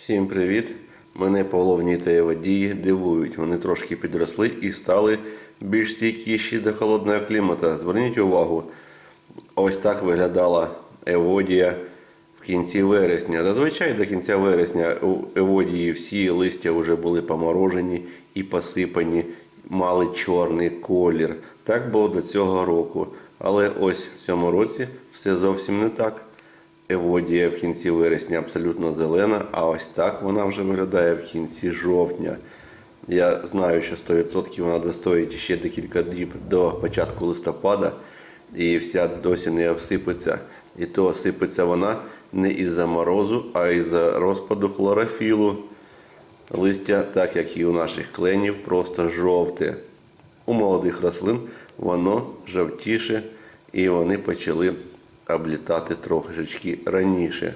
Всім привіт! Мене половні та еводії дивують. Вони трошки підросли і стали більш стійкіші до холодного клімату. Зверніть увагу, ось так виглядала еводія в кінці вересня. Зазвичай до кінця вересня у еводії всі листя вже були поморожені і посипані, мали чорний колір. Так було до цього року. Але ось в цьому році все зовсім не так. Еводія в кінці вересня абсолютно зелена, а ось так вона вже виглядає в кінці жовтня. Я знаю, що 100% вона достоїть ще декілька дріб до початку листопада і вся досі не осипеться. І то осипеться вона не із-за морозу, а із-за розпаду хлорофілу. Листя, так як і у наших кленів, просто жовте. У молодих рослин воно жовтіше і вони почали облітати трошечки раніше.